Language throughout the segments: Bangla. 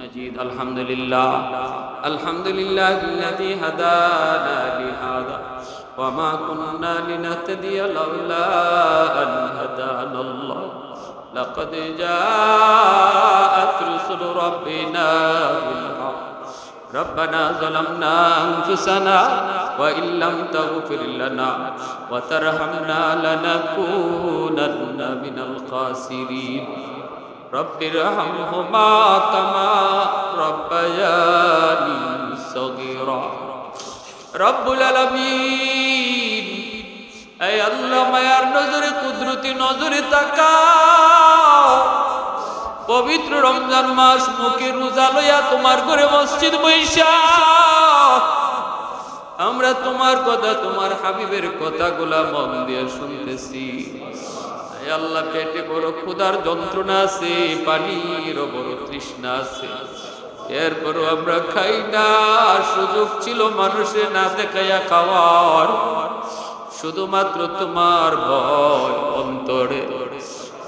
مجيد الحمد لله الحمد لله الذي هدانا لهذا. وما كنا لنهتدي لولا أن هدانا الله. لقد جاءت رسل ربنا بالحق. ربنا ظلمنا أنفسنا وإن لم تغفر لنا وترحمنا لنكونن من الخاسرين. رب ارحمهما كما ربياني صغيرا رب العالمين এই আল্লাহ মায়ার নজরে কুদরতি নজরে তাকাও পবিত্র রমজান মাস মুখে রোজা লইয়া তোমার ঘরে মসজিদ বৈশা আমরা তোমার কথা তোমার হাবিবের কথাগুলা মন দিয়ে শুনতেছি এই আল্লাহ পেটে বড় ক্ষুধার যন্ত্রণা আছে পানিরও বড় তৃষ্ণা আছে। এরপরও আমরা খাই না, সুযোগ ছিল মানুষে না দেখাইয়া খাওয়ার। শুধুমাত্র তোমার ভয় অন্তরে।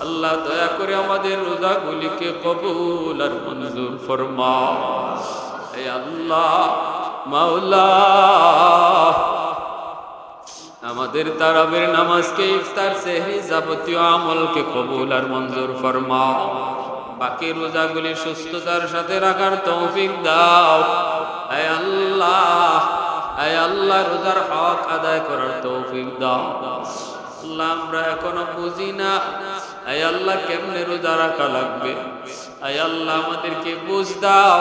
আল্লাহ দয়া করে আমাদের রোজাগুলিকে কবুল আর মঞ্জুর ফরমা আল্লাহ, মাওলা আমাদের তারাবের নামাজকে ইফতার, সেহরি যাবতীয় আমলকে কবুল আর মঞ্জুর ফরমাও বাকি রোজাগুলি সুস্থতার সাথে রাখার তৌফিক দাও। আয় আল্লাহ আয় আল্লাহ, রোজার হক আদায় করার তৌফিক দাও। আল্লাহ, আমরা এখনও বুঝি না, আয় আল্লাহ, কেমনে রোজা রাখা লাগবে? আয় আল্লাহ, আমাদেরকে বুঝ দাও।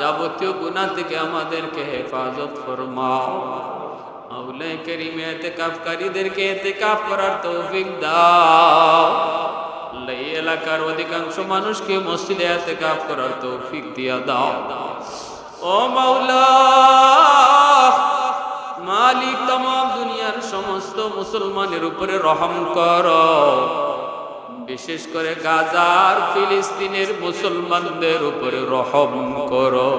যাবতীয় গুণা থেকে আমাদেরকে হেফাজত ফরমাও। মাওলাই এতেকাফকারীদেরকে এতেকাফ করার তৌফিক দাও। এই এলাকার অধিকাংশ মানুষকে মসজিদে এতেকাফ করার তৌফিক দিয়া দাও। ও মাওলা, মালিক তমাম দুনিয়ার সমস্ত মুসলমানের উপরে রহম কর। বিশেষ করে গাজার ফিলিস্তিনের মুসলমানদের উপরে রহম করো।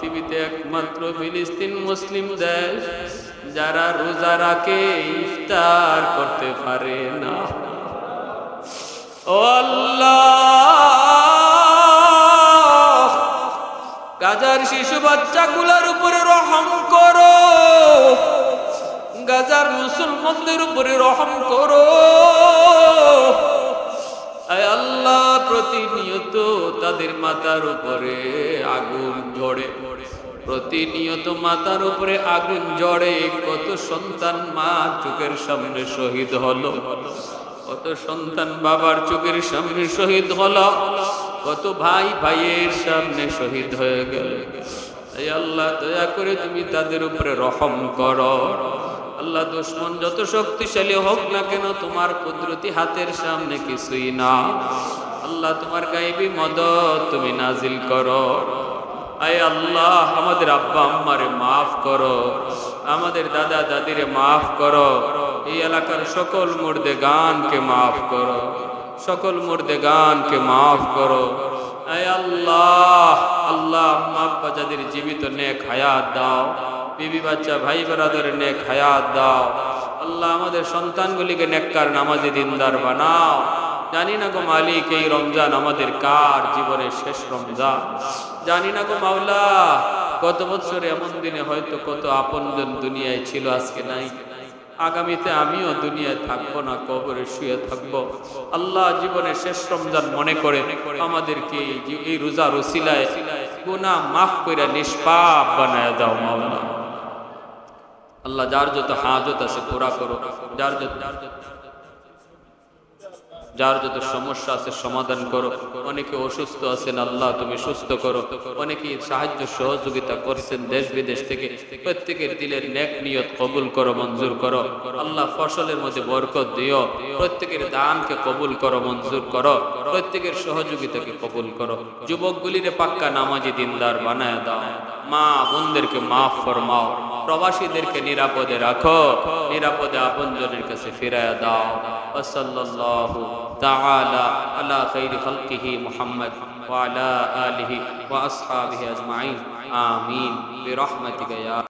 পৃথিবীতে একমাত্র ফিলিস্তিন মুসলিম দেশ, যারা রোজা রাখে, ইফতার করতে পারে না। আল্লাহ, গাজার শিশু বাচ্চাগুলোর উপরে রহম করো। গাজার মুসলমানদের উপরে রহম করো। আয় আল্লাহ প্রতিনিয়ত তাদের মাথার উপরে আগুন ঝরে, প্রতিনিয়ত মাথার উপরে আগুন ঝরে। কত সন্তান মা চোখের সামনে শহীদ হলো, কত সন্তান বাবার চোখের সামনে শহীদ হলো, কত ভাই ভাইয়ের সামনে শহীদ হয়ে গেল। এই আল্লাহ দয়া করে তুমি তাদের উপরে রহম করো। আল্লাহ দুশ্মন যত শক্তিশালী হোক না কেন, তোমার কুদরতি হাতের সামনে কিছুই না। আল্লাহ তোমার গাইবি মদত তুমি নাজিল করো। আয় আল্লাহ, আমাদের আব্বা আম্মারে মাফ করো। আমাদের দাদা দাদিরে মাফ করো। এই এলাকার সকল মুর্দে গানকে মাফ করো। সকল মুর্দে গানকে মাফ করো। আয় আল্লাহ আল্লাহ আম্মা আব্বা যাদের জীবিত নেক হায়াত দাও। বিবি বাচ্চা, ভাই বেরাদের নেক হায়াত দাও। আল্লাহ আমাদের সন্তানগুলিকে নেককার নামাজি দিনদার বানাও। জানি না গো মালিক, এই রমজান আমাদের কার জীবনের শেষ রমজান? জানি না গো মাওলা গত বছরে এমন দিনে হয়তো কত আপনজন দুনিয়ায় ছিল, আজকে নাই। আগামীতে আমিও দুনিয়ায় থাকব না, কবরে শুয়ে থাকব। আল্লাহ জীবনের শেষ রমজান মনে করে আমাদেরকে এই- রোজা রসিলায় গুনাহ মাফ করে নিষ্পাপ বানায় দাও মাওলা। আল্লাহ যার যত হাজত আছে, পুরা করো যার যত যার যত সমস্যা আছে সমাধান করো। অনেকে অসুস্থ আছেন, আল্লাহ তুমি সুস্থ করো। অনেকে সাহায্য সহযোগিতা করছেন দেশ বিদেশ থেকে। প্রত্যেকের দিলের নেক নিয়ত কবুল করো, মঞ্জুর করো। আল্লাহ ফসলের মধ্যে বরকত দিও। প্রত্যেকের দানকে কবুল করো, মঞ্জুর করো। প্রত্যেকের সহযোগিতাকে কবুল করো। যুবকগুলিরে পাক্কা নামাজি দিনদার বানায় দাও। মা বোনদেরকে মাফ ফরমাও। প্রবাসীদেরকে নিরাপদে রাখো নিরাপদে আপনজনের কাছে ফিরায় দাও ওসল্লাল্লাহু তাআলা আলা খাইরি খালকিহি মুহাম্মদ ওয়া আলা আলিহি ওয়া আসহাবিহি আজমাইন আমিন বিরহমাতিকা ইয়া